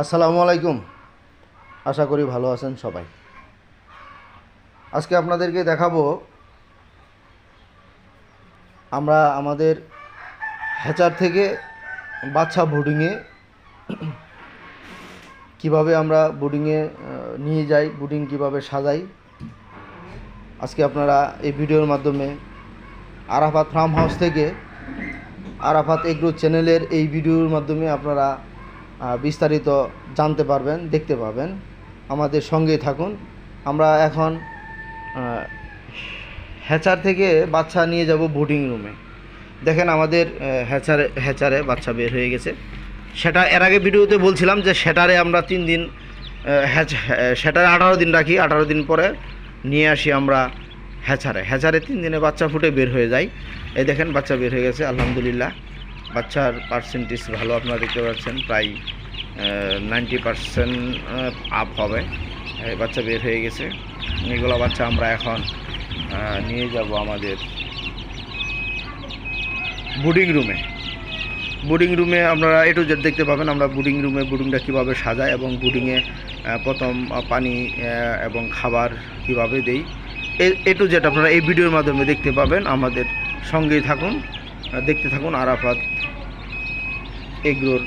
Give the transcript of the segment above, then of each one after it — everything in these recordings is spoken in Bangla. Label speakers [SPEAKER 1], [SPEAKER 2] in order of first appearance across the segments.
[SPEAKER 1] আসসালামু আলাইকুম। আশা করি ভালো আছেন সবাই। আজকে আপনাদেরকে দেখাবো আমরা আমাদের হ্যাচার থেকে বাচ্চা বোর্ডিংয়ে কীভাবে আমরা বোর্ডিংয়ে নিয়ে যাই বোর্ডিং কীভাবে সাজাই। আজকে আপনারা এই ভিডিওর মাধ্যমে আরাফাত ফার্ম হাউস থেকে আরাফাত এগ্রো চ্যানেলের এই ভিডিওর মাধ্যমে আপনারা বিস্তারিত জানতে পারবেন দেখতে পাবেন। আমাদের সঙ্গেই থাকুন। আমরা এখন হ্যাচার থেকে বাচ্চা নিয়ে যাব বোর্ডিং রুমে। দেখেন আমাদের হ্যাচারে হ্যাচারে বাচ্চা বের হয়ে গেছে। সেটা এর আগে ভিডিওতে বলছিলাম যে সেটারে আমরা তিন দিন হ্যাচ হ্যাঁ, সেটারে আঠারো দিন রাখি। আঠারো দিন পরে নিয়ে আসি আমরা হ্যাচারে। হ্যাচারে তিন দিনে বাচ্চা ফুটে বের হয়ে যায়। এই দেখেন বাচ্চা বের হয়ে গেছে আলহামদুলিল্লাহ। বাচ্চার পার্সেন্টেজ ভালো আপনারা দেখতে পাচ্ছেন, প্রায় নাইনটি পার্সেন্ট আপ হবে। বাচ্চা বের হয়ে গেছে। এগুলো বাচ্চা আমরা এখন নিয়ে যাব আমাদের বোর্ডিং রুমে বোর্ডিং রুমে আপনারা এটু জেড দেখতে পাবেন, আমরা বোর্ডিং রুমে বোর্ডিংটা কীভাবে সাজাই এবং বোর্ডিংয়ে প্রথম পানি এবং খাবার কীভাবে দেই। এ টু জেড আপনারা এই ভিডিওর মাধ্যমে দেখতে পাবেন। আমাদের সঙ্গেই থাকুন দেখতে থাকুন আরাফাত এগ্রোর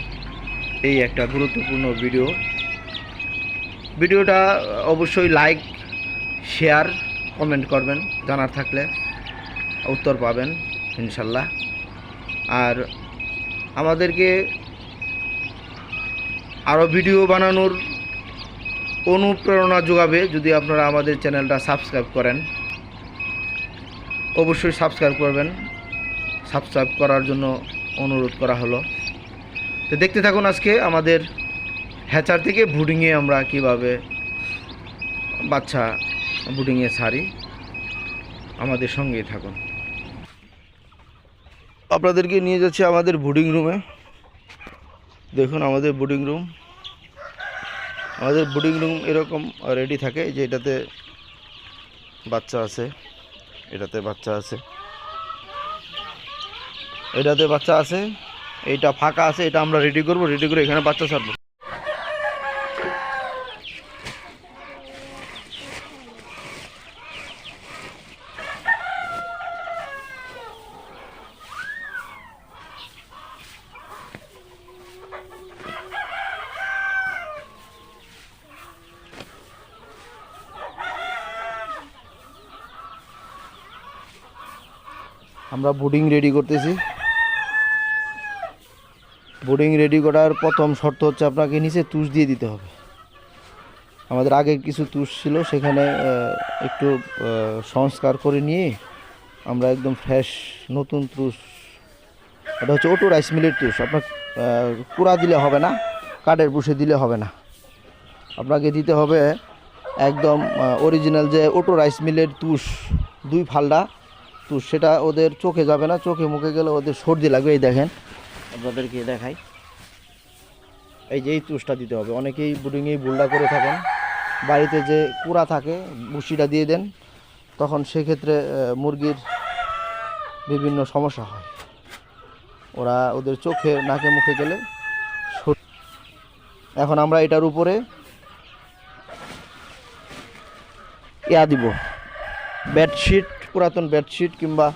[SPEAKER 1] এই একটা গুরুত্বপূর্ণ ভিডিও। ভিডিওটা অবশ্যই লাইক শেয়ার কমেন্ট করবেন, জানার থাকলে উত্তর পাবেন, ইনশাল্লাহ। আর আমাদেরকে আরও ভিডিও বানানোর অনুপ্রেরণা যোগাবে যদি আপনারা আমাদের চ্যানেলটা সাবস্ক্রাইব করেন। অবশ্যই সাবস্ক্রাইব করবেন। সাবস্ক্রাইব করার জন্য অনুরোধ করা হলো। তো দেখতে থাকুন আজকে আমাদের হ্যাচার থেকে বুডিংয়ে আমরা কীভাবে বাচ্চা বুডিংয়ে ছাড়ি। আমাদের সঙ্গেই থাকুন। আপনাদেরকে নিয়ে যাচ্ছি আমাদের বোর্ডিং রুমে। দেখুন আমাদের বোর্ডিং রুম। আমাদের বোর্ডিং রুম এরকম রেডি থাকে যে এটাতে বাচ্চা আছে, এটাতে বাচ্চা আছে, এটাতে বাচ্চা আছে। এইটা ফাঁকা আছে, এটা আমরা রেডি করব রেডি করে এখানে বাচ্চা ছাড়বো। আমরা বোর্ডিং রেডি করতেছি। বোর্ডিং রেডি করার প্রথম শর্ত হচ্ছে আপনাকে নিচে তুষ দিয়ে দিতে হবে। আমাদের আগে কিছু তুষ ছিল, সেখানে একটু সংস্কার করে নিয়ে আমরা একদম ফ্রেশ নতুন তুষ। এটা হচ্ছে ওটো রাইস মিলের তুষ। আপনার কুড়া দিলে হবে না, কাঠের বুসে দিলে হবে না। আপনাকে দিতে হবে একদম অরিজিনাল যে ওটো রাইস মিলের তুষ, দুই ফালডা তুষ। সেটা ওদের চোখে যাবে না, চোখে মুখে গেলে ওদের সর্দি লাগবে, এই দেখেন। আপনাদেরকে দেখাই। এই যে এই তুষটা দিতে হবে। অনেকেই বোর্ডিংয়েই বুলডা করে থাকেন। বাড়িতে যে কুড়া থাকে বুসিটা দিয়ে দেন, তখন সেক্ষেত্রে মুরগির বিভিন্ন সমস্যা হয়। ওরা ওদের চোখে, নাকে, মুখে গেলে এখন আমরা এটার উপরে ইয়া দিব। বেডশিট, পুরাতন বেডশিট কিংবা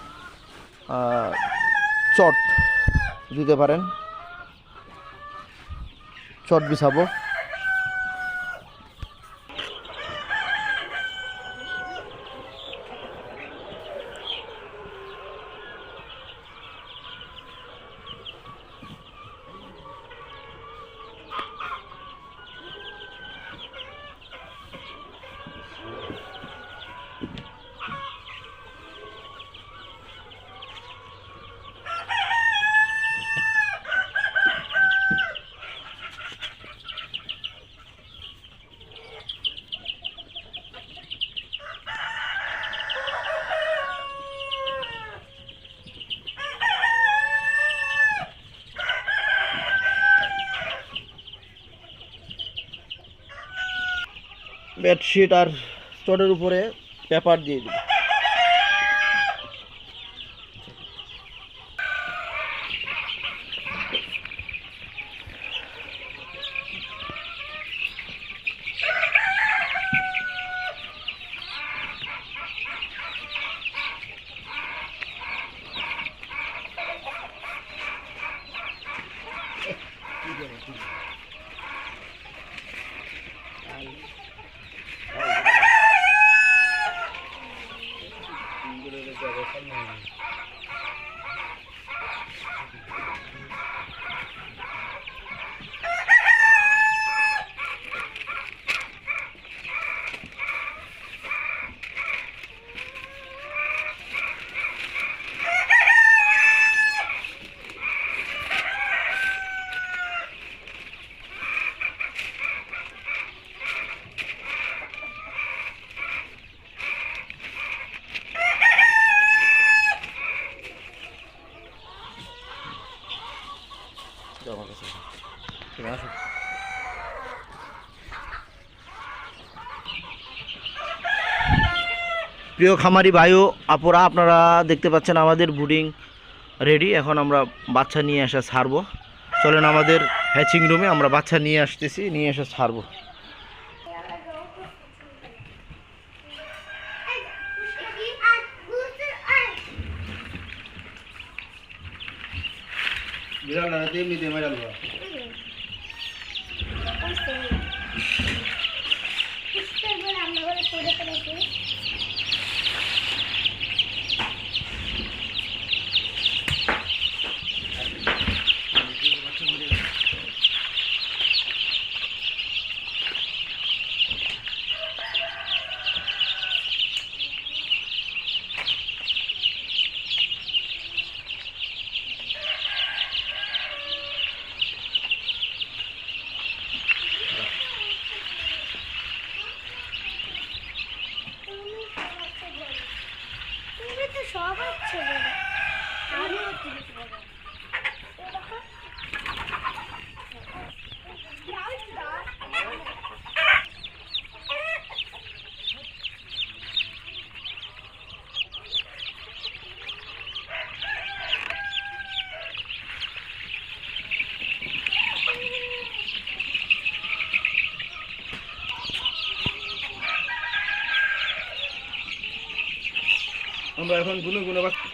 [SPEAKER 1] চট। দিতে পারেন। চট বিছাবো। বেডশিট আর চটের উপরে পেপার দিয়ে দিই যাও আমার কাছে তুমি আসো প্রিয় খামারি ভাইও, আপুরা, আপনারা দেখতে পাচ্ছেন আমাদের বুডিং রেডি। এখন আমরা বাচ্চা নিয়ে আসা ছাড়বো। চলেন আমাদের হ্যাচিং রুমে, আমরা বাচ্চা নিয়ে আসতেছি, নিয়ে এসে ছাড়বো। বিড়াল
[SPEAKER 2] तो इस हम लोगों ने पूरे तरह से
[SPEAKER 1] আমরা এখন গুনে গুনে বাচ্চা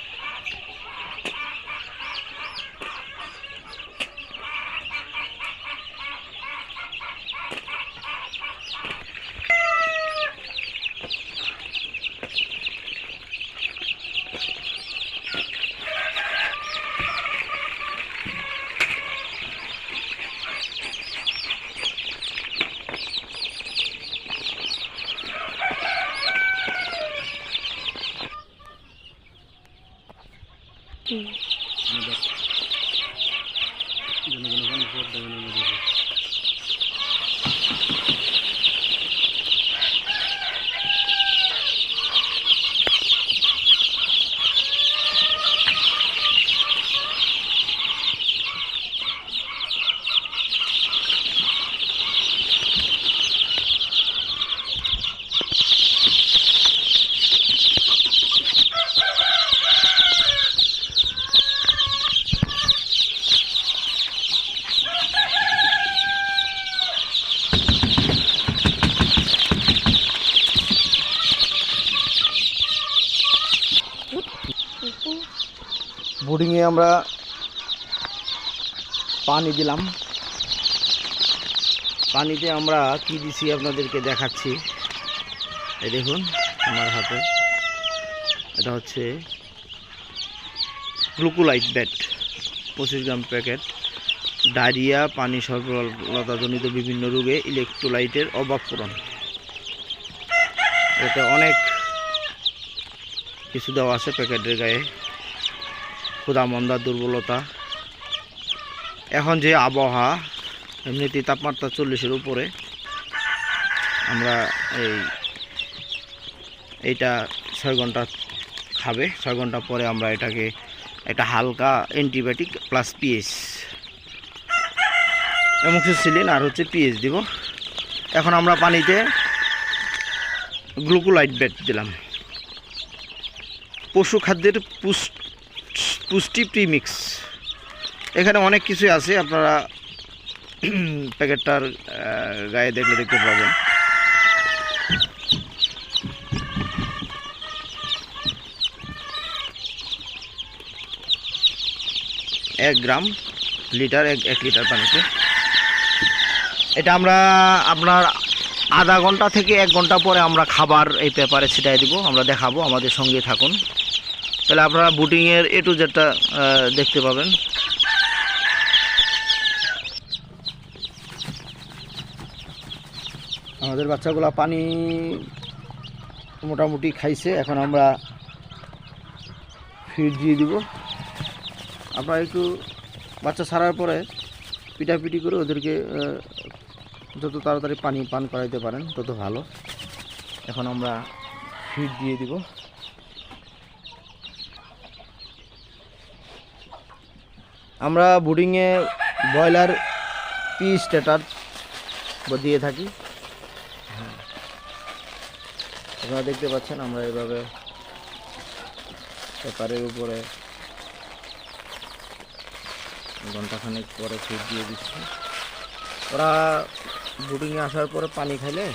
[SPEAKER 1] বোর্ডিংয়ে আমরা পানি দিলাম। পানিতে আমরা কি দিছি আপনাদেরকে দেখাচ্ছি। এই দেখুন, আমার হাতে। এটা হচ্ছে গ্লুকোলাইট ব্যাট, পঁচিশ গ্রাম প্যাকেট। ডায়রিয়া, পানি সরবরাহজনিত বিভিন্ন রোগে ইলেকট্রোলাইটের অভাব পূরণ। এতে অনেক কিছু দেওয়া আছে প্যাকেটের গায়ে। ক্ষুধা, মন্দা, দুর্বলতা। এখন যে আবহাওয়া, এমনিতেই তাপমাত্রা চল্লিশের উপরে। আমরা এই, এইটা ছয় ঘণ্টা খাবে। ছয় ঘণ্টা পরে আমরা এটাকে একটা হালকা antibiotic plus PS PH. Amoxicillin আর হচ্ছে পিএইচ দিব। এখন আমরা পানিতে গ্লুকোলাইট বেড দিলাম। পশু খাদ্যের পুষ- পুষ্টি প্রিমিক্স। এখানে অনেক কিছু আছে, আপনারা প্যাকেটটার গায়ে দেখলে দেখতে পাবেন। এক গ্রাম লিটার, এক এক লিটার পানিতে। এটা আমরা, আপনার আধা ঘণ্টা থেকে এক ঘণ্টা পরে আমরা খাবার এই পেপারে ছিটাই দিব, আমরা দেখাবো, আমাদের সঙ্গে থাকুন। তাহলে আপনারা বুটিংয়ের এ টু জেডটা দেখতে পাবেন। আমাদের বাচ্চাগুলা পানি মোটামুটি খাইছে, এখন আমরা ফিড দিয়ে দিব। আপনারা একটু বাচ্চা ছাড়ার পরে পিটাপিটি করে ওদেরকে যত তাড়াতাড়ি পানি পান করাইতে পারেন, তত ভালো। এখন আমরা ফিড দিয়ে দিব। আমরা বোর্ডিংয়ে ব্রয়লার পি স্ট্যাটার দিয়ে থাকি। হ্যাঁ। আপনারা দেখতে পাচ্ছেন আমরা এভাবে পেপারের উপরে ঘন্টাখানেক পরে ফিড দিয়ে দিচ্ছি। ওরা বোটিংয়ে আসার পরে পানি খাইলে,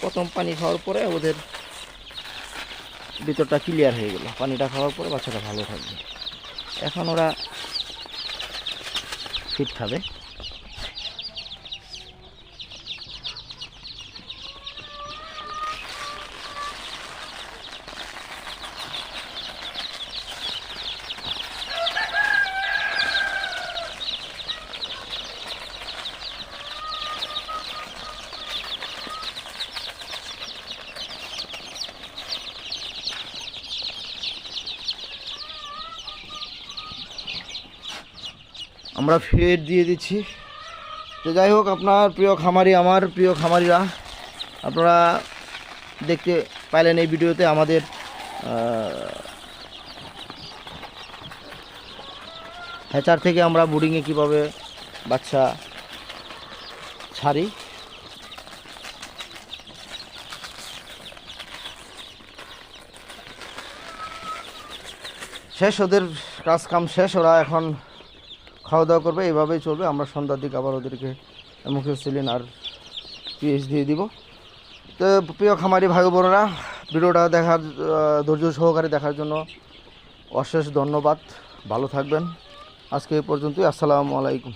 [SPEAKER 1] প্রথম পানি খাওয়ার পরে ওদের ভিতরটা ক্লিয়ার হয়ে গেল। পানিটা খাওয়ার পরে বাচ্চাটা ভালো থাকবে। এখন ওরা ফিট খাবে আমরা ফিড দিয়ে দিচ্ছি। তো যাই হোক, আপনার প্রিয় খামারি, আমার প্রিয় খামারিরা, আপনারা দেখতে পাইলেন এই ভিডিওতে আমাদের হ্যাচার থেকে আমরা বোর্ডিংয়ে কীভাবে বাচ্চা ছাড়ি। শেষ, ওদের কাজ কাম শেষ, ওরা এখন খাওয়া দাওয়া করবে, এইভাবেই চলবে। আমরা সন্ধ্যার দিকে আবার ওদেরকে মুখে সিলিন আর পিএইচ দিয়ে দিব। তো প্রিয় খামারি ভাই বোনেরা, ভিডিওটা দেখার ধৈর্য সহকারে দেখার জন্য অশেষ ধন্যবাদ। ভালো থাকবেন। আজকে এই পর্যন্তই। আসসালামু আলাইকুম।